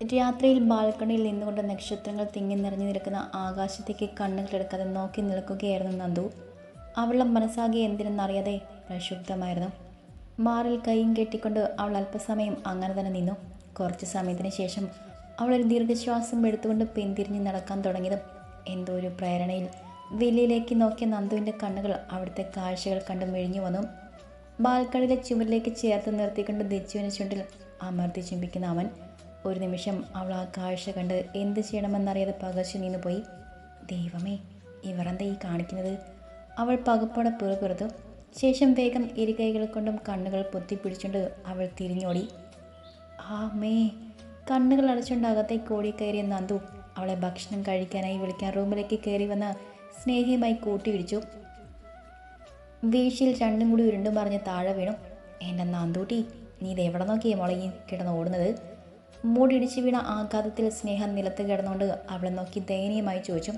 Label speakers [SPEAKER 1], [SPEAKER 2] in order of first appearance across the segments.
[SPEAKER 1] രാത്രിയിൽ ബാൽക്കണിയിൽ നിന്നുകൊണ്ട് നക്ഷത്രങ്ങൾ തിങ്ങി നിറഞ്ഞു നിൽക്കുന്ന ആകാശത്തേക്ക് കണ്ണുകളെടുക്കാതെ നോക്കി നിൽക്കുകയായിരുന്നു നന്ദു. അവളുടെ മനസ്സാകെ എന്തിനെന്നറിയാതെ പ്രക്ഷുബ്ധമായിരുന്നു. മാറിൽ കൈയും കെട്ടിക്കൊണ്ട് അവൾ അല്പസമയം അങ്ങനെ തന്നെ നിന്നു. കുറച്ച് സമയത്തിന് ശേഷം അവൾ ഒരു ദീർഘശ്വാസം എടുത്തുകൊണ്ട് പിന്തിരിഞ്ഞ് നടക്കാൻ തുടങ്ങിയതും എന്തോ ഒരു പ്രേരണയിൽ വില്ലിയിലേക്ക് നോക്കിയ നന്ദുവിന്റെ കണ്ണുകൾ അവിടുത്തെ കാഴ്ചകൾ കണ്ട് മെഴിഞ്ഞു വന്നു. ബാൽക്കണിയിലെ ചുമരിലേക്ക് ചേർത്ത് നിർത്തിക്കൊണ്ട് ദജുവിനെ ചുണ്ടിൽ അമർത്തി ചുംബിക്കുന്ന അവൻ ഒരു നിമിഷം അവൾ ആ കാഴ്ച കണ്ട് എന്ത് ചെയ്യണമെന്നറിയാതെ പകച്ചു നിന്നുപോയി ദൈവമേ ഇവരെന്താ ഈ കാണിക്കുന്നത്? അവൾ പകപ്പോടെ പിറുപിറുത്തു ശേഷം വേഗം ഇരുകൈകൾ കൊണ്ടും കണ്ണുകൾ പൊത്തിപ്പിടിച്ചുകൊണ്ട് അവൾ തിരിഞ്ഞോടി. ആ മേ കണ്ണുകൾ അടച്ചുകൊണ്ട് കോടി ഓടി കയറിയ നന്ദു അവളെ ഭക്ഷണം കഴിക്കാനായി വിളിക്കാൻ റൂമിലേക്ക് കയറി വന്ന സ്നേഹിയുമായി കൂട്ടിയിടിച്ചു. വീഴ്ചയിൽ രണ്ടും കൂടി ഉരുണ്ടും പറഞ്ഞ് താഴെ വീണു. എന്റെ നന്ദൂട്ടി നീ ഇത് എവിടെ നോക്കിയേ മുളകി കിടന്ന് ഓടുന്നത്? മൂടിടിച്ച് വീണ ആഘാതത്തിൽ സ്നേഹം നിലത്ത് കിടന്നുകൊണ്ട് അവളെ നോക്കി ദയനീയമായി ചോദിച്ചു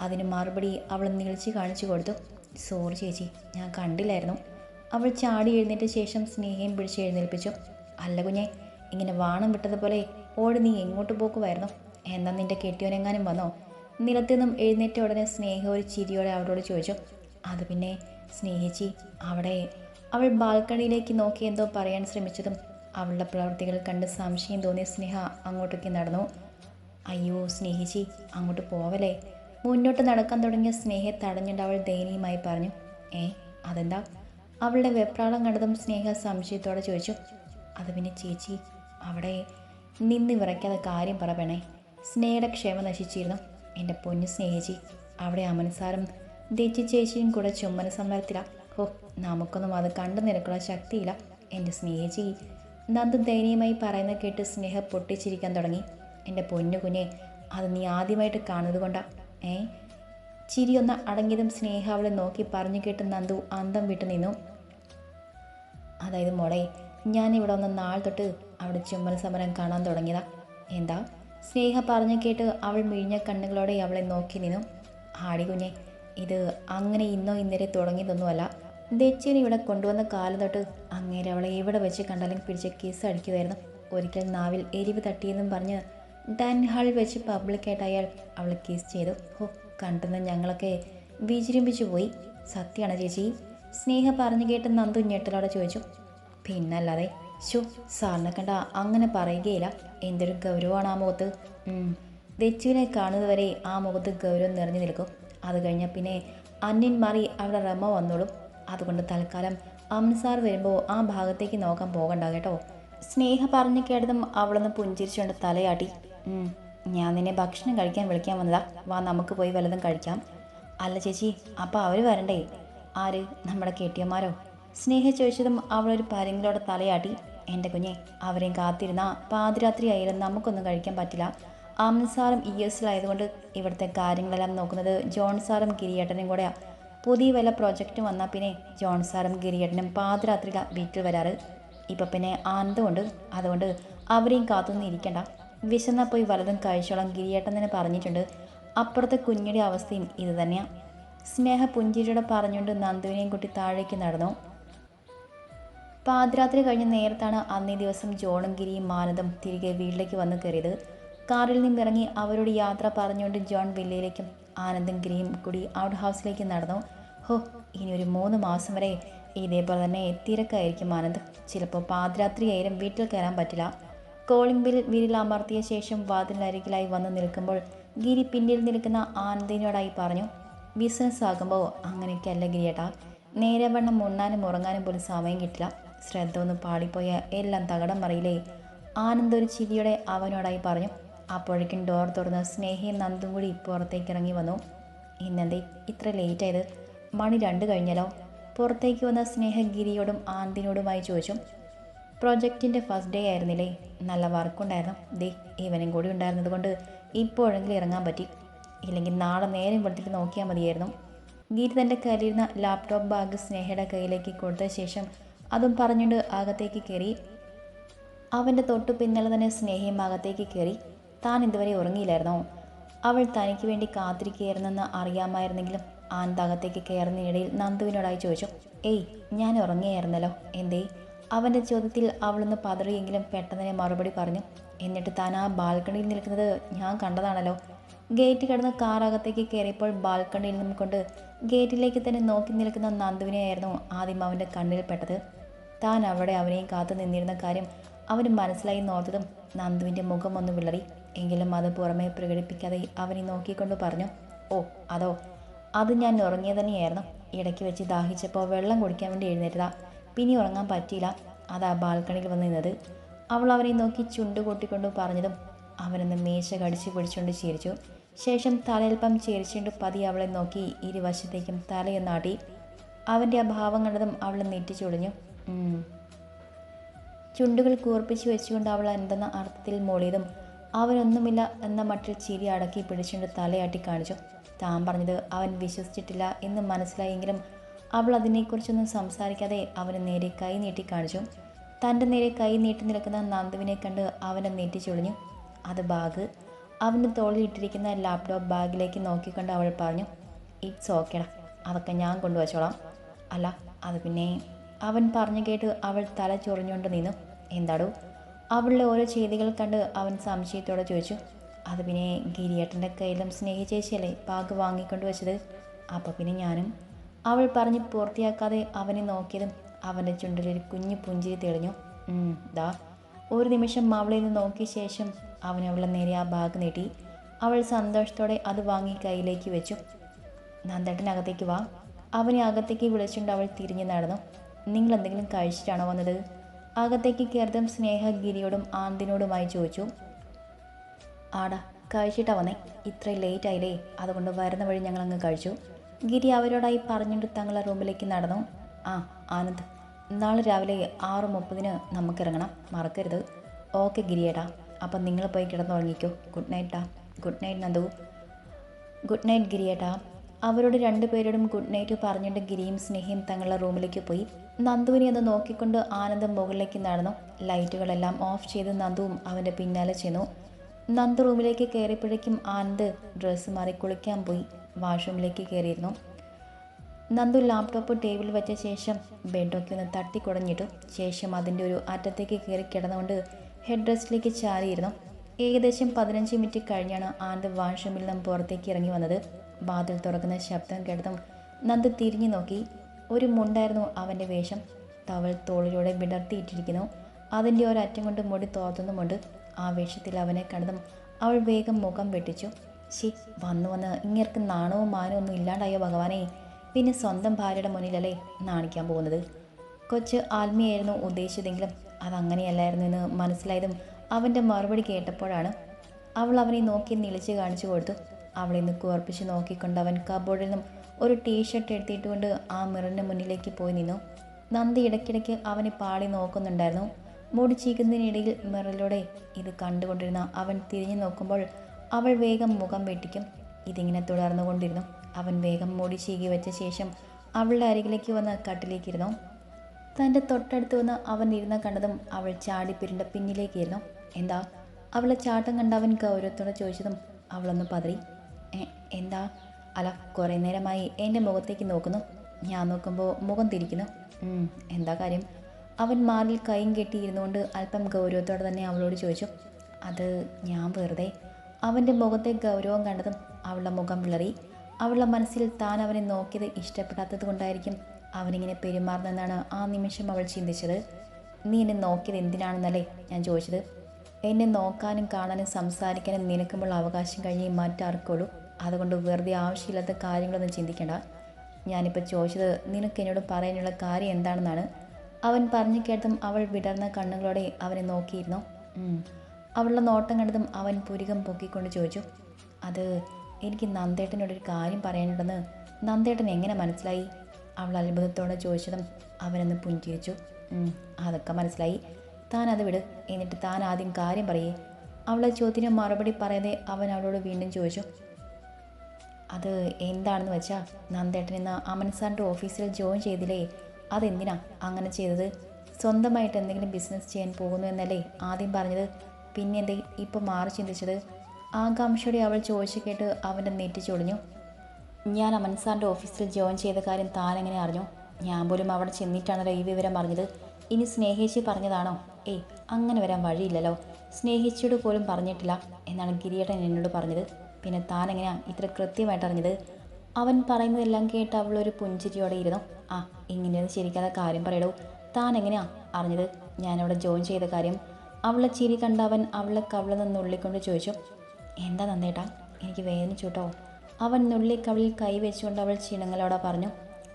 [SPEAKER 1] അതിന് മറുപടി അവൾ നീളിച്ച് കാണിച്ചു കൊടുത്തു? സോറി ചേച്ചി ഞാൻ കണ്ടില്ലായിരുന്നു. അവൾ ചാടി എഴുന്നേറ്റ ശേഷം സ്നേഹയും പിടിച്ച് എഴുന്നേൽപ്പിച്ചു അല്ല കുഞ്ഞെ ഇങ്ങനെ വാണം വിട്ടതുപോലെ ഓടി നീ എങ്ങോട്ട് പോക്കുമായിരുന്നു എന്താ നിന്റെ കെട്ടിയോനെങ്ങാനും വന്നോ? നിലത്തു നിന്നും എഴുന്നേറ്റ ഉടനെ സ്നേഹ ഒരു ചിരിയോടെ അവരോട് ചോദിച്ചു അത് പിന്നെ സ്നേഹിച്ചി അവിടെ? അവൾ ബാൽക്കണിയിലേക്ക് നോക്കി എന്തോ പറയാൻ ശ്രമിച്ചതും അവളുടെ പ്രവൃത്തികൾ കണ്ട് സംശയം തോന്നിയ സ്നേഹ അങ്ങോട്ടേക്ക് നടന്നു. അയ്യോ സ്നേഹിച്ചി അങ്ങോട്ട് പോവലേ മുന്നോട്ട് നടക്കാൻ തുടങ്ങിയ സ്നേഹയെ തടഞ്ഞിട്ട് അവൾ ദയനീയമായി പറഞ്ഞു ഏ അതെന്താ? അവളുടെ വെപ്രാളം കണ്ടതും സ്നേഹ സംശയത്തോടെ ചോദിച്ചു അത് പിന്നെ ചേച്ചി അവിടെ നിന്ന് വിറയ്ക്കാതെ കാര്യം പറയണേ സ്നേഹയുടെ ക്ഷമ നശിച്ചിരുന്നു. എന്റെ പൊന്നു സ്നേഹിച്ചി അവിടെ അമനസാരം ദേച്ചി ചേച്ചിയും കൂടെ ചുമ്മന സമരത്തില. ഹോ നമുക്കൊന്നും അത് കണ്ടു നിരക്കുള്ള ശക്തിയില്ല. എന്റെ സ്നേഹിച്ചി നന്ദു ദയനീയമായി പറയുന്ന കേട്ട് സ്നേഹ പൊട്ടിച്ചിരിക്കാൻ തുടങ്ങി. എന്റെ പൊന്നു കുഞ്ഞെ അത് നീ ആദ്യമായിട്ട് കാണുന്നത് കൊണ്ടാ ഏ? ചിരിയൊന്ന് അടങ്ങിയതും സ്നേഹ അവളെ നോക്കി പറഞ്ഞു കേട്ട് നന്ദു അന്തം വിട്ടു നിന്നു. അതായത് മോളെ ഞാൻ ഇവിടെ വന്ന നാൾ തൊട്ട് അവിടെ ചുമ്മൽ സമരം കാണാൻ തുടങ്ങിയതാ. എന്താ? സ്നേഹ പറഞ്ഞു കേട്ട് അവൾ മിഴിഞ്ഞ കണ്ണുകളോടെ അവളെ നോക്കി നിന്നു. ആടി കുഞ്ഞെ ഇത് അങ്ങനെ ഇന്നോ ഇന്നലെ തുടങ്ങിയതൊന്നുമല്ല. ദച്ചിനെ ഇവിടെ കൊണ്ടുവന്ന കാലം തൊട്ട് അങ്ങേരെ അവളെ എവിടെ വെച്ച് കണ്ടാലും പിടിച്ച് കേസ് അടിക്കുമായിരുന്നു. ഒരിക്കൽ നാവിൽ എരിവ് തട്ടിയെന്നും പറഞ്ഞ് ഡാൻ ഹാളിൽ വെച്ച് പബ്ലിക്കായിട്ട് അയാൾ അവളെ കേസ് ചെയ്തു. ഹോ കണ്ടെന്ന് ഞങ്ങളൊക്കെ വിജൃംഭിച്ചു പോയി. സത്യമാണ് ചേച്ചി. സ്നേഹ പറഞ്ഞു കേട്ട് നന്ദു ഞെട്ടലോടെ ചോദിച്ചു. പിന്നല്ലാതെ ശോ സാറിനെ കണ്ട അങ്ങനെ പറയുകയില്ല. എന്തൊരു ഗൗരവമാണ് ആ മുഖത്ത്. ദച്ചുവിനെ കാണുന്നതുവരെ ആ മുഖത്ത് ഗൗരവം നിറഞ്ഞു നിൽക്കും. അത് കഴിഞ്ഞാൽ പിന്നെ അന്യൻ മാറി അവിടെ റമ വന്നോളും. അതുകൊണ്ട് തൽക്കാലം അംസാർ സാർ വരുമ്പോൾ ആ ഭാഗത്തേക്ക് നോക്കാൻ പോകണ്ട കേട്ടോ. സ്നേഹ പറഞ്ഞു കേട്ടതും അവളൊന്ന് പുഞ്ചിരിച്ചുകൊണ്ട് തലയാട്ടി. ഞാൻ നിന്നെ ഭക്ഷണം കഴിക്കാൻ വിളിക്കാൻ വന്നതാ. വാ നമുക്ക് പോയി വല്ലതും കഴിക്കാം. അല്ല ചേച്ചി അപ്പോൾ അവർ വരണ്ടേ? ആര്? നമ്മുടെ കെട്ടിയന്മാരോ? സ്നേഹ ചോദിച്ചതും അവളൊരു പരങ്കിലോടെ തലയാട്ടി. എന്റെ കുഞ്ഞെ അവരെയും കാത്തിരുന്ന. പാതിരാത്രി ആയാലും നമുക്കൊന്നും കഴിക്കാൻ പറ്റില്ല. ആമൻ സാറും ഇ എസിലായതുകൊണ്ട് ഇവിടുത്തെ കാര്യങ്ങളെല്ലാം നോക്കുന്നത് ജോൺ സാറും കിരിയേട്ടനും കൂടെയാ. പുതിയ വല്ല പ്രോജക്റ്റ് വന്നാൽ പിന്നെ ജോൺ സാറും ഗിരിയേട്ടനും പാതിരാത്രിയിലാണ് വീട്ടിൽ വരാറ്. ഇപ്പം പിന്നെ ആനന്ദമുണ്ട് അതുകൊണ്ട് അവരെയും കാത്തൊന്നും ഇരിക്കണ്ട. വിശന്നാൽ പോയി വലതും കഴിച്ചോളാം ഗിരിയേട്ടൻ തന്നെ പറഞ്ഞിട്ടുണ്ട്. അപ്പുറത്തെ കുഞ്ഞിയുടെ അവസ്ഥയും ഇത് തന്നെയാണ് സ്നേഹ പുഞ്ചിരിയോടെ പറഞ്ഞുകൊണ്ട് നന്ദുവിനെയും കുട്ടി താഴേക്ക് നടന്നു. പാതിരാത്രി കഴിഞ്ഞ നേരത്താണ് അന്നേ ദിവസം ജോണും ഗിരിയും മാനദം തിരികെ വീട്ടിലേക്ക് വന്ന് കയറിയത്. കാറിൽ നിന്നിറങ്ങി അവരോട് യാത്ര പറഞ്ഞുകൊണ്ട് ജോൺ വില്ലയിലേക്കും ആനന്ദും ഗിരിയും കൂടി ഔട്ട് ഹൗസിലേക്ക് നടന്നു. ഹോ ഇനി ഒരു മൂന്ന് മാസം വരെ ഇതേപോലെ തന്നെ തിരക്കായിരിക്കും ആനന്ദ്. ചിലപ്പോൾ പാതിരാത്രിയായാലും വീട്ടിൽ കയറാൻ പറ്റില്ല. കോളിംഗ് ബിൽ വീരിൽ അമർത്തിയ ശേഷം വാതിലരികിലായി വന്ന് നിൽക്കുമ്പോൾ ഗിരി പിന്നിൽ നിൽക്കുന്ന ആനന്ദിനോടായി പറഞ്ഞു ബിസിനസ് ആകുമ്പോൾ അങ്ങനെയൊക്കെ അല്ല ഗിരിയേട്ടാ. നേരെ വണ്ണം ഉണ്ണാനും ഉറങ്ങാനും പോലും സമയം കിട്ടില്ല. ശ്രദ്ധ ഒന്ന് പാളിപ്പോയ എല്ലാം തകടം മറിയില്ലേ? ആനന്ദ് ഒരു ചിരിയോടെ അവനോടായി പറഞ്ഞു അപ്പോഴേക്കും ഡോർ തുറന്ന് സ്നേഹയും നന്ദും കൂടി പുറത്തേക്ക് ഇറങ്ങി വന്നു. ഇന്നെന്തേ ഇത്ര ലേറ്റ് ആയത്? മണി രണ്ട് കഴിഞ്ഞല്ലോ. പുറത്തേക്ക് വന്ന സ്നേഹഗിരിയോടും ആന്തിനോടുമായി ചോദിച്ചു പ്രോജക്റ്റിന്റെ ഫസ്റ്റ് ഡേ ആയിരുന്നില്ലേ? നല്ല വർക്കുണ്ടായിരുന്നു ദേ ഇവനും കൂടി ഉണ്ടായിരുന്നത് കൊണ്ട് ഇപ്പോഴെങ്കിലും ഇറങ്ങാൻ പറ്റി. ഇല്ലെങ്കിൽ നാളെ നേരം വെളുത്തിട്ട് നോക്കിയാൽ മതിയായിരുന്നു. ഗിരി തന്റെ കയ്യിലിരുന്ന ലാപ്ടോപ്പ് ബാഗ് സ്നേഹയുടെ കയ്യിലേക്ക് കൊടുത്ത ശേഷം അതും പറഞ്ഞുകൊണ്ട് അകത്തേക്ക് കയറി. അവന്റെ തൊട്ടു പിന്നാലെ തന്നെ സ്നേഹയും അകത്തേക്ക് കയറി. താൻ ഇതുവരെ ഉറങ്ങിയില്ലായിരുന്നോ? അവൾ തനിക്ക് വേണ്ടി കാത്തിരിക്കുകയായിരുന്നെന്ന് അറിയാമായിരുന്നെങ്കിലും ആനന്ദ് അകത്തേക്ക് കയറുന്നതിനിടയിൽ നന്ദുവിനോടായി ചോദിച്ചു ഏയ് ഞാൻ ഉറങ്ങിയായിരുന്നല്ലോ. എന്തേ? അവന്റെ ചോദ്യത്തിൽ അവളൊന്ന് പതറിയെങ്കിലും പെട്ടെന്ന് മറുപടി പറഞ്ഞു എന്നിട്ട് താൻ ആ ബാൽക്കണിയിൽ നിൽക്കുന്നത് ഞാൻ കണ്ടതാണല്ലോ. ഗേറ്റ് കടന്ന് കാറകത്തേക്ക് കയറിയപ്പോൾ ബാൽക്കണിയിൽ നിന്നും കൊണ്ട് ഗേറ്റിലേക്ക് തന്നെ നോക്കി നിൽക്കുന്ന നന്ദുവിനെയായിരുന്നു ആദ്യം അവന്റെ കണ്ണിൽ പെട്ടത്. താൻ അവിടെ അവനെയും കാത്തു നിന്നിരുന്ന കാര്യം അവന് മനസ്സിലായി നോർത്തതും നന്ദുവിന്റെ മുഖം ഒന്ന് വിളറി. എങ്കിലും അത് പുറമേ പ്രകടിപ്പിക്കാതെ അവനെ നോക്കിക്കൊണ്ട് പറഞ്ഞു ഓ അതോ അത് ഞാൻ ഉറങ്ങിയ തന്നെയായിരുന്നു. ഇടയ്ക്ക് വെച്ച് ദാഹിച്ചപ്പോൾ വെള്ളം കുടിക്കാൻ വേണ്ടി എഴുന്നേറ്റതാ. പിന്നെ ഉറങ്ങാൻ പറ്റിയില്ല. അതാ ബാൽക്കണിയിൽ വന്ന് നിന്നത്. അവൾ അവനെ നോക്കി ചുണ്ട് കൂട്ടിക്കൊണ്ട് പറഞ്ഞതും അവനൊന്ന് മേശ കടിച്ചു പിടിച്ചുകൊണ്ട് ചിരിച്ചു. ശേഷം തലയൽപ്പം ചിരിച്ചുകൊണ്ട് പതി അവളെ നോക്കി ഇരുവശത്തേക്കും തലയൊന്നാട്ടി അവന്റെ ആ ഭാവം കണ്ടതും അവൾ നെറ്റിച്ചൊളിഞ്ഞു. ചുണ്ടുകൾ കൂർപ്പിച്ച് വെച്ചുകൊണ്ട് അവൾ എന്തെന്ന അർത്ഥത്തിൽ മൊളിയതും അവനൊന്നുമില്ല എന്ന മട്ടിൽ ചിരി അടക്കി പിടിച്ചുകൊണ്ട് തലയാട്ടി കാണിച്ചു. താൻ പറഞ്ഞത് അവൻ വിശ്വസിച്ചിട്ടില്ല എന്ന് മനസ്സിലായെങ്കിലും അവൾ അതിനെക്കുറിച്ചൊന്നും സംസാരിക്കാതെ അവന് നേരെ കൈ നീട്ടി കാണിച്ചു. തന്റെ നേരെ കൈ നീട്ടി നിൽക്കുന്ന നന്ദുവിനെ കണ്ട് അവനെ നീട്ടി ചൊളിഞ്ഞു. അത് ബാഗ്. അവന്റെ തോളിൽ ഇട്ടിരിക്കുന്ന ലാപ്ടോപ്പ് ബാഗിലേക്ക് നോക്കിക്കൊണ്ട് അവൾ പറഞ്ഞു ഇറ്റ്സ് ഓക്കേടാ അതൊക്കെ ഞാൻ കൊണ്ടുവച്ചോളാം. അല്ല അത് പിന്നെ? അവൻ പറഞ്ഞു കേട്ട് അവൾ തല ചൊറിഞ്ഞുകൊണ്ട് നിന്നു. എന്താടോ? അവളുടെ ഓരോ ചെയ്തികൾ കണ്ട് അവൻ സംശയത്തോടെ ചോദിച്ചു. അത് പിന്നെ ഗിരിയേട്ടന്റെ കയ്യിലും സ്നേഹിച്ചേച്ചിയല്ലേ പാക്ക് വാങ്ങിക്കൊണ്ട് വെച്ചത്? അപ്പോൾ പിന്നെ ഞാനും അവൾ പറഞ്ഞ് പൂർത്തിയാക്കാതെ അവനെ നോക്കിയതും അവന്റെ ചുണ്ടിലൊരു കുഞ്ഞു പുഞ്ചിരി തെളിഞ്ഞു. ദാ. ഒരു നിമിഷം അവളെ നിന്ന് നോക്കിയ ശേഷം അവൻ അവളെ നേരെ ആ ബാഗ് നീട്ടി. അവൾ സന്തോഷത്തോടെ അത് വാങ്ങി കയ്യിലേക്ക് വെച്ചു. നന്ദേട്ടനകത്തേക്ക് വാ. അവനെ അകത്തേക്ക് വിളിച്ചുകൊണ്ട് അവൾ തിരിഞ്ഞു നടന്നു. നിങ്ങൾ എന്തെങ്കിലും കഴിച്ചിട്ടാണോ വന്നത്? അകത്തേക്ക് കയറിയതും സ്നേഹഗിരിയോടും ആന്തിനോടുമായി ചോദിച്ചു. ആടാ കഴിച്ചിട്ടാ വന്നേ. ഇത്രയും ലേറ്റ് ആയില്ലേ. അതുകൊണ്ട് വരുന്ന വഴി ഞങ്ങൾ അങ്ങ് കഴിച്ചു. ഗിരി അവരോടായി പറഞ്ഞുകൊണ്ട് തങ്ങളെ റൂമിലേക്ക് നടന്നു. ആ ആനന്ദ് നാളെ രാവിലെ ആറ് മുപ്പതിന് നമുക്ക് ഇറങ്ങണം മറക്കരുത്. ഓക്കെ ഗിരിയേട്ടാ. അപ്പം നിങ്ങൾ പോയി കിടന്നുറങ്ങിക്കോ. Good നൈറ്റാ good night Nandu. Good night ഗിരിയേട്ടാ. അവരോട് രണ്ടുപേരോടും ഗുഡ് നൈറ്റ് പറഞ്ഞിട്ട് ഗിരിയും സ്നേഹയും തങ്ങളുടെ റൂമിലേക്ക് പോയി. നന്ദുവിനെ അത് നോക്കിക്കൊണ്ട് ആനന്ദം മുകളിലേക്ക് നടന്നു. ലൈറ്റുകളെല്ലാം ഓഫ് ചെയ്ത് നന്ദുവും അവന്റെ പിന്നാലെ ചെന്നു. നന്ദു റൂമിലേക്ക് കയറിയപ്പോഴേക്കും ആനന്ദ് ഡ്രസ്സ് മാറി കുളിക്കാൻ പോയി. വാഷ്റൂമിലേക്ക് കയറിയിരുന്നു. നന്ദു ലാപ്ടോപ്പ് ടേബിളിൽ വെച്ച ശേഷം ബെഡൊക്കെ ഒന്ന് തട്ടിക്കുടഞ്ഞിട്ടു ശേഷം അതിന്റെ ഒരു അറ്റത്തേക്ക് കയറി കിടന്നുകൊണ്ട് ഹെഡ് റെസ്റ്റിലേക്ക് ചാരിയിരുന്നു. ഏകദേശം പതിനഞ്ച് മിനിറ്റ് കഴിഞ്ഞാണ് ആനന്ദ് വാഷ്റൂമിൽ നിന്നും പുറത്തേക്ക് ഇറങ്ങി വന്നത്. വാതിൽ തുറക്കുന്ന ശബ്ദം കേട്ടതും നന്ദ് തിരിഞ്ഞു നോക്കി. ഒരു മുണ്ടായിരുന്നു അവന്റെ വേഷം. തവൾ തോളിലൂടെ വിടർത്തിയിട്ടിരിക്കുന്നു. അതിന്റെ ഒരറ്റം കൊണ്ട് മുടി തോർത്തുന്നുമുണ്ട്. ആ വേഷത്തിൽ അവനെ കണ്ടതും അവൾ വേഗം മുഖം വെട്ടിച്ചു. ശി വന്നു വന്ന് ഇങ്ങേർക്ക് നാണവും മാനവും ഒന്നും ഇല്ലാണ്ടായോ ഭഗവാനെ? പിന്നെ സ്വന്തം ഭാര്യയുടെ മുന്നിലല്ലേ നാണിക്കാൻ പോകുന്നത്? കൊച്ച് ആത്മീയായിരുന്നു ഉദ്ദേശിച്ചതെങ്കിലും അതങ്ങനെയല്ലായിരുന്നു എന്ന് മനസ്സിലായതും അവന്റെ മറുപടി കേട്ടപ്പോഴാണ് അവൾ അവനെ നോക്കി നിളിച്ച് കാണിച്ചു കൊടുത്തു. അവളെ നിന്ന് കുവർപ്പിച്ച് നോക്കിക്കൊണ്ട് അവൻ കബോർഡിൽ നിന്നും ഒരു ടീഷർട്ട് എടുത്തിട്ടുകൊണ്ട് ആ മിററിന്റെ മുന്നിലേക്ക് പോയി നിന്നു. നന്ദി ഇടയ്ക്കിടയ്ക്ക് അവനെ പാളി നോക്കുന്നുണ്ടായിരുന്നു. മുടി ചീക്കുന്നതിനിടയിൽ മിററിലൂടെ ഇത് കണ്ടുകൊണ്ടിരുന്ന അവൻ തിരിഞ്ഞു നോക്കുമ്പോൾ അവൾ വേഗം മുഖം വെട്ടിക്കും. ഇതിങ്ങനെ തുടർന്നുകൊണ്ടിരുന്നു. അവൻ വേഗം മുടി ചീകി വെച്ച ശേഷം അവളുടെ അരികിലേക്ക് വന്ന് കട്ടിലേക്കിരുന്നു. തന്റെ തൊട്ടടുത്ത് വന്ന് അവൻ ഇരുന്ന കണ്ടതും അവൾ ചാടി പിരിന്റെ പിന്നിലേക്കിരുന്നു. എന്താ? അവളെ ചാട്ടം കണ്ട അവൻ ഗൗരവത്തോടെ ചോദിച്ചതും അവളൊന്ന് പതറി. എന്താ? അല കുറേ നേരമായി എന്റെ മുഖത്തേക്ക് നോക്കുന്നു. ഞാൻ നോക്കുമ്പോൾ മുഖം തിരിക്കുന്നു. എന്താ കാര്യം? അവൻ മാറിൽ കൈയും കെട്ടിയിരുന്നുകൊണ്ട് അല്പം ഗൗരവത്തോടെ തന്നെ അവളോട് ചോദിച്ചു അത് ഞാൻ വെറുതെ? അവന്റെ മുഖത്തെ ഗൗരവം കണ്ടതും അവളുടെ മുഖം വിളറി. അവളുടെ മനസ്സിൽ താൻ അവനെ നോക്കിയത് ഇഷ്ടപ്പെടാത്തത് കൊണ്ടായിരിക്കും അവനിങ്ങനെ പെരുമാറുന്നതെന്നാണ് ആ നിമിഷം അവൾ ചിന്തിച്ചത്. നീ എന്നെ നോക്കിയത് എന്തിനാണെന്നല്ലേ ഞാൻ ചോദിച്ചത്? എന്നെ നോക്കാനും കാണാനും സംസാരിക്കാനും നിനക്കുമ്പോൾ അവകാശം കഴിഞ്ഞ് മാറ്റാർക്കുള്ളൂ. അതുകൊണ്ട് വെറുതെ ആവശ്യമില്ലാത്ത കാര്യങ്ങളൊന്നും ചിന്തിക്കേണ്ട. ഞാനിപ്പോൾ ചോദിച്ചത് നിനക്ക് എന്നോട് പറയാനുള്ള കാര്യം എന്താണെന്നാണ്. അവൻ പറഞ്ഞു കേട്ടതും അവൾ വിടർന്ന കണ്ണുകളോടെ അവനെ നോക്കിയിരുന്നു. അവളുടെ നോട്ടം കണ്ടതും അവൻ പുരികം പൊക്കിക്കൊണ്ട് ചോദിച്ചു അത് എനിക്ക് നന്ദേട്ടനോടൊരു കാര്യം പറയാനുണ്ടെന്ന് നന്ദേട്ടൻ എങ്ങനെ മനസ്സിലായി? അവൾ അത്ഭുതത്തോടെ ചോദിച്ചതും അവനൊന്ന് പുഞ്ചിരിച്ചു. "ഉം, അതൊക്കെ മനസ്സിലായി. താൻ അത് വിട്. എന്നിട്ട് താൻ ആദ്യം കാര്യം പറയേ. അവളെ ചോദ്യത്തിന് മറുപടി പറയാതെ അവൻ അവളോട് വീണ്ടും ചോദിച്ചു അത് എന്താണെന്ന് വെച്ചാൽ നന്ദേട്ടൻ ഇന്ന് അമൻ സാറിന്റെ ഓഫീസിൽ ജോയിൻ ചെയ്തില്ലേ? അതെന്തിനാ അങ്ങനെ ചെയ്തത്? സ്വന്തമായിട്ട് എന്തെങ്കിലും ബിസിനസ് ചെയ്യാൻ പോകുന്നു എന്നല്ലേ ആദ്യം പറഞ്ഞത്. പിന്നെ എന്തേ ഇപ്പോൾ മാറി ചിന്തിച്ചത്? ആകാംക്ഷയോടെ അവൾ ചോദിച്ചു കേട്ട് അവന്റെ നെറ്റി ചൊളിഞ്ഞു ഞാൻ അമൻ സാറിന്റെ ഓഫീസിൽ ജോയിൻ ചെയ്ത കാര്യം താൻ എങ്ങനെ അറിഞ്ഞു? ഞാൻ പോലും അവിടെ ചെന്നിട്ടാണല്ലോ ഈ വിവരം അറിഞ്ഞത് ഇനി സ്നേഹിച്ച് പറഞ്ഞതാണോ? ഏയ് അങ്ങനെ വരാൻ വഴിയില്ലല്ലോ. സ്നേഹിച്ചോട് പോലും പറഞ്ഞിട്ടില്ല എന്നാണ് ഗിരിയേട്ടൻ എന്നോട് പറഞ്ഞത്. പിന്നെ താൻ എങ്ങനെയാണ് ഇത്ര കൃത്യമായിട്ട് അറിഞ്ഞത്? അവൻ പറയുന്നതെല്ലാം കേട്ട് അവളൊരു പുഞ്ചിരിയോടെ ഇരുന്നു. ആ ഇങ്ങനെയൊന്നും ശരിക്കാതെ കാര്യം പറയടോ. താൻ എങ്ങനെയാ അറിഞ്ഞത്? ഞാനവിടെ ജോയിൻ ചെയ്ത കാര്യം. അവളെ ചിരി കണ്ട അവൻ അവളെ കവിളിൽ നിന്ന് ഉള്ളിക്കൊണ്ട് ചോദിച്ചു എന്താ നന്ദേട്ടാ? എനിക്ക് വേദനിച്ചു കേട്ടോ അവൻ നുള്ളിക്കവിളിൽ കൈ വെച്ചുകൊണ്ട് അവൾ ചിണങ്ങളോടെ പറഞ്ഞു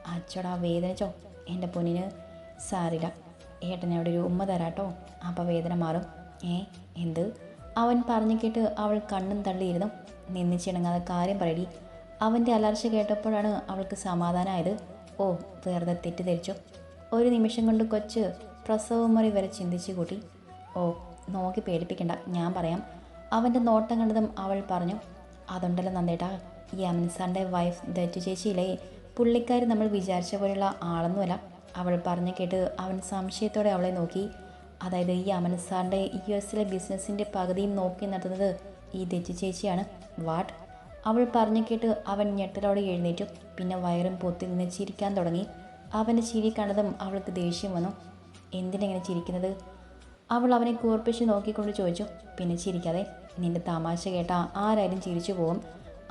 [SPEAKER 1] അച്ചോടാ വേദനിച്ചോ? എന്റെ പൊന്നിന് സാരില്ല. ഏട്ടനെ അവിടെ ഒരു ഉമ്മ തരാട്ടോ. അപ്പോൾ വേദന മാറും. ഏ എന്ത്? അവൻ പറഞ്ഞു കേട്ട് അവൾ കണ്ണും തള്ളിയിരുന്നു. നിന്ന് ചിണങ്ങാതെ കാര്യം പറയടി. അവന്റെ അലർച്ച കേട്ടപ്പോഴാണ് അവൾക്ക് സമാധാനമായത്. ഓ വെറുതെ തെറ്റിദ്ധരിച്ചു? ഒരു നിമിഷം കൊണ്ട് കൊച്ച് പ്രസവം മുറി വരെ ചിന്തിച്ചു കൂട്ടി. ഓ നോക്കി പേടിപ്പിക്കണ്ട ഞാൻ പറയാം. അവന്റെ നോട്ടം കണ്ടതും അവൾ പറഞ്ഞു അതുണ്ടല്ലോ നന്ദേട്ടാ ഈ അമിൻസാറിന്റെ വൈഫ് ദറ്റു ചേച്ചിയില്ലേ? പുള്ളിക്കാരി നമ്മൾ വിചാരിച്ച പോലെയുള്ള ആളൊന്നുമല്ല. അവൾ പറഞ്ഞു കേട്ട് അവൻ സംശയത്തോടെ അവളെ നോക്കി. അതായത് ഈ അമൻ സാറിന്റെ യു എസിലെ ബിസിനസ്സിന്റെ പകുതിയും നോക്കി നടത്തുന്നത് ഈ ദറ്റു ചേച്ചിയാണ്. വാട്ട് അവൾ പറഞ്ഞു കേട്ട് അവൻ ഞെട്ടലോടെ എഴുന്നേറ്റു. പിന്നെ വയറും പൊത്തി നിന്ന് ചിരിക്കാൻ തുടങ്ങി. അവന്റെ ചിരി കണ്ടതും അവൾക്ക് ദേഷ്യം വന്നു. എന്തിനെങ്ങനെ ചിരിക്കുന്നത്? അവൾ അവനെ കൂർപ്പിച്ച് നോക്കിക്കൊണ്ട് ചോദിച്ചു. പിന്നെ ചിരിക്കാതെ നിന്റെ തമാശ കേട്ടാ ആരായാലും ചിരിച്ചു പോകും.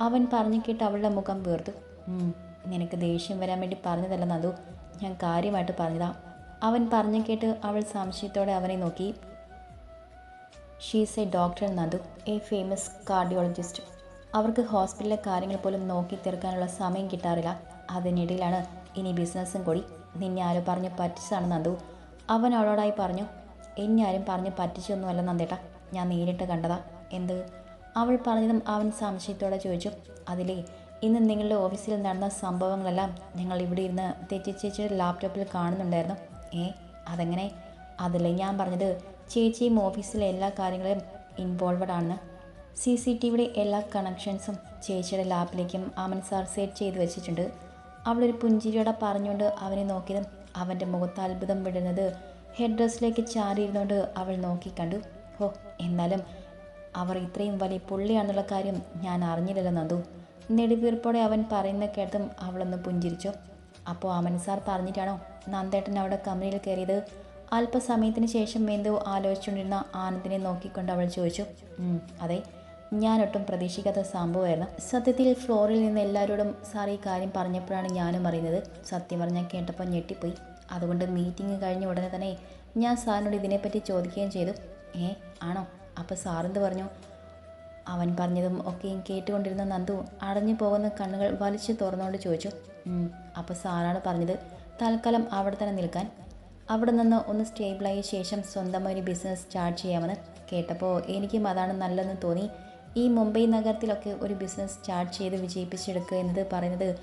[SPEAKER 1] അവൻ പറഞ്ഞു കേട്ട് അവളുടെ മുഖം വീർത്തു. നിനക്ക് ദേഷ്യം വരാൻ വേണ്ടി പറഞ്ഞതല്ല നന്ദു ഞാൻ കാര്യമായിട്ട് പറഞ്ഞതാ. അവൻ പറഞ്ഞു കേട്ട് അവൾ സംശയത്തോടെ അവനെ നോക്കി. She's a doctor Nandu a famous cardiologist അവർക്ക് ഹോസ്പിറ്റലിലെ കാര്യങ്ങൾ പോലും നോക്കി തീർക്കാനുള്ള സമയം കിട്ടാറില്ല. അതിനിടയിലാണ് ഇനി ബിസിനസ്സും കൂടി. നിന്നെ ആരും പറഞ്ഞ് പറ്റിച്ചതാണ് നന്ദു. അവൻ അവളോടായി പറഞ്ഞു എന്നെ ആരും പറഞ്ഞ് പറ്റിച്ചൊന്നുമല്ല നന്ദേട്ട. ഞാൻ നേരിട്ട് കണ്ടതാ. എന്ത്? അവൾ പറഞ്ഞതും അവൻ സംശയത്തോടെ ചോദിച്ചു അതിലേ ഇന്ന് നിങ്ങളുടെ ഓഫീസിൽ നടന്ന സംഭവങ്ങളെല്ലാം ഞങ്ങൾ ഇവിടെ ഇരുന്ന് തെറ്റിച്ചേച്ച് ലാപ്ടോപ്പിൽ കാണുന്നുണ്ടായിരുന്നു. ഏ അതെങ്ങനെ? അതല്ലേ ഞാൻ പറഞ്ഞത് ചേച്ചിയും ഓഫീസിലെ എല്ലാ കാര്യങ്ങളും ഇൻവോൾവഡ് ആണ് സി സി ടി വിയുടെ എല്ലാ കണക്ഷൻസും ചേച്ചിയുടെ ലാപ്പിലേക്കും അമൻ സാർ സെറ്റ് ചെയ്ത് വെച്ചിട്ടുണ്ട്. അവളൊരു പുഞ്ചിരിയോടെ പറഞ്ഞുകൊണ്ട് അവനെ നോക്കിയതും അവന്റെ മുഖത്ത് അത്ഭുതം വിടുന്നത് ഹെഡ് ഡ്രസ്സിലേക്ക് ചാരിയിരുന്നുകൊണ്ട് അവൾ നോക്കി കണ്ടു. ഹോ എന്നാലും അവർ ഇത്രയും വലിയ പുള്ളിയാണെന്നുള്ള കാര്യം ഞാൻ അറിഞ്ഞില്ലല്ലോ നന്ദു. നെടുവീർപ്പോടെ അവൻ പറയുന്ന കേട്ടും അവളൊന്ന് പുഞ്ചിരിച്ചു. അപ്പോൾ അമൻ സാർ പറഞ്ഞിട്ടാണോ നന്ദേട്ടൻ അവിടെ കമ്പനിയിൽ കയറിയത്? അല്പസമയത്തിന് ശേഷം എന്തോ ആലോചിച്ചുകൊണ്ടിരുന്ന ആനന്ദിനെ നോക്കിക്കൊണ്ട് അവൾ ചോദിച്ചു. അതെ. ഞാനൊട്ടും പ്രതീക്ഷിക്കാത്ത സംഭവമായിരുന്നു. സത്യത്തിൽ ഫ്ലോറിൽ നിന്ന് എല്ലാവരോടും സാർ ഈ കാര്യം പറഞ്ഞപ്പോഴാണ് ഞാനും അറിയുന്നത്. സത്യം പറഞ്ഞാൽ കേട്ടപ്പോൾ ഞെട്ടിപ്പോയി. അതുകൊണ്ട് മീറ്റിംഗ് കഴിഞ്ഞ ഉടനെ തന്നെ ഞാൻ സാറിനോട് ഇതിനെപ്പറ്റി ചോദിക്കുകയും ചെയ്തു. ഏ ആണോ? അപ്പോൾ സാറെന്ത് പറഞ്ഞു? അവൻ പറഞ്ഞതും ഒക്കെയും കേട്ടുകൊണ്ടിരുന്ന നന്ദു അടഞ്ഞു പോകുന്ന കണ്ണുകൾ വലിച്ചു തുറന്നുകൊണ്ട് ചോദിച്ചു. "ഉം, അപ്പോൾ സാറാണ് പറഞ്ഞത് തൽക്കാലം അവിടെ തന്നെ നിൽക്കാൻ. അവിടെ നിന്ന് ഒന്ന് സ്റ്റേബിളായ ശേഷം സ്വന്തമായി ഒരു ബിസിനസ് സ്റ്റാർട്ട് ചെയ്യാമെന്ന് കേട്ടപ്പോൾ എനിക്കും അതാണ് നല്ലതെന്ന് തോന്നി. ഈ മുംബൈ നഗരത്തിലൊക്കെ ഒരു ബിസിനസ് സ്റ്റാർട്ട് ചെയ്ത് വിജയിപ്പിച്ചെടുക്കുക എന്നത് പറയുന്നത്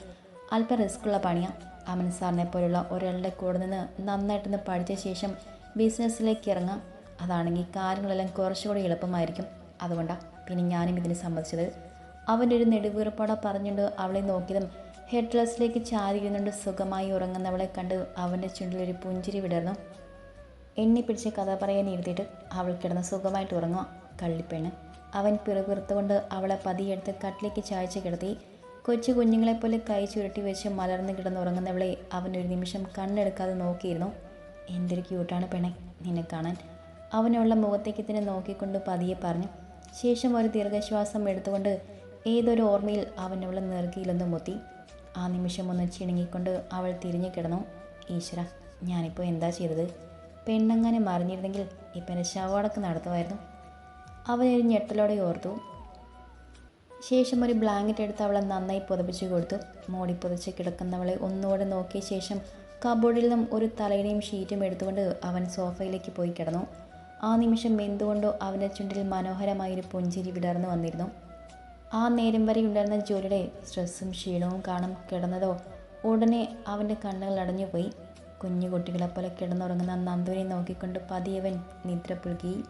[SPEAKER 1] അല്പം റിസ്ക്കുള്ള പണിയാണ് അമൻ സാറിനെ പോലുള്ള ഒരാളുടെ കൂടെ നിന്ന് നന്നായിട്ടൊന്ന് പഠിച്ച ശേഷം ബിസിനസ്സിലേക്ക് ഇറങ്ങാം. അതാണെങ്കിൽ കാര്യങ്ങളെല്ലാം കുറച്ചുകൂടി എളുപ്പമായിരിക്കും. അതുകൊണ്ടാണ് പിന്നെ ഞാനും ഇതിനെ സംബന്ധിച്ചത് അവന്റെ ഒരു നെടുവീർപ്പാട പറഞ്ഞുകൊണ്ട് അവളെ നോക്കിയതും ഹെഡ് ഡ്രസ്സിലേക്ക് ചാരിയിരുന്നുകൊണ്ട് സുഖമായി ഉറങ്ങുന്നവളെ കണ്ട് അവന്റെ ചുണ്ടിലൊരു പുഞ്ചിരി വിടർന്നു. എണ്ണി പിടിച്ച് കഥ പറയാൻ ഇരുത്തിയിട്ട് അവൾ കിടന്ന് സുഖമായിട്ട് ഉറങ്ങുക കള്ളിപ്പെണ്ണ്. അവൻ പിറുപിറുത്തുകൊണ്ട് അവളെ പതിയെടുത്ത് കട്ടിലേക്ക് ചായച്ച് കിടത്തി. കൊച്ചു കുഞ്ഞുങ്ങളെപ്പോലെ കൈ ചുരുട്ടി വെച്ച് മലർന്ന് കിടന്നുറങ്ങുന്നവളെ അവൻ ഒരു നിമിഷം കണ്ണെടുക്കാതെ നോക്കിയിരുന്നു. എന്തൊരു ക്യൂട്ടാണ് പെണ്ണെ നിന്നെ കാണാൻ. അവനുള്ള മുഖത്തേക്ക് തന്നെ നോക്കിക്കൊണ്ട് പതിയെ പറഞ്ഞു. ശേഷം ഒരു ദീർഘശ്വാസം എടുത്തുകൊണ്ട് ഏതൊരു ഓർമ്മയിൽ അവനുള്ള നെറുകിയിലൊന്ന് മുത്തി. ആ നിമിഷം ഒന്ന് ചിണുങ്ങിക്കൊണ്ട് അവൾ തിരിഞ്ഞു കിടന്നു. ഈശ്വര ഞാനിപ്പോൾ എന്താ ചെയ്തത്? പെണ്ണങ്ങനെ മറിഞ്ഞിരുന്നെങ്കിൽ ഇപ്പം എന്റെ ശവടക്ക് നടത്തുമായിരുന്നു. അവനൊരു ഞെട്ടലോടെ ഓർത്തു. ശേഷം ഒരു ബ്ലാങ്കറ്റ് എടുത്ത് അവളെ നന്നായി പുതപ്പിച്ചു കൊടുത്തു. മോടി പുതച്ച് കിടക്കുന്നവളെ ഒന്നുകൂടെ നോക്കിയ ശേഷം കബോർഡിൽ നിന്നും ഒരു തലയുടെയും ഷീറ്റും എടുത്തുകൊണ്ട് അവൻ സോഫയിലേക്ക് പോയി കിടന്നു. ആ നിമിഷം എന്തുകൊണ്ടോ അവന്റെ ചുണ്ടിൽ മനോഹരമായൊരു പുഞ്ചിരി വിടർന്നു വന്നിരുന്നു. ആ നേരം വരെ ഉണ്ടായിരുന്ന ജോലിയുടെ സ്ട്രെസ്സും ക്ഷീണവും കാണും കിടന്നതോ ഉടനെ അവന്റെ കണ്ണുകൾ അടഞ്ഞുപോയി. കുഞ്ഞു കുട്ടികളെപ്പോലെ കിടന്നുറങ്ങുന്ന നന്ദുവിനെ നോക്കിക്കൊണ്ട് പതിയവൻ നിദ്ര പുൽകി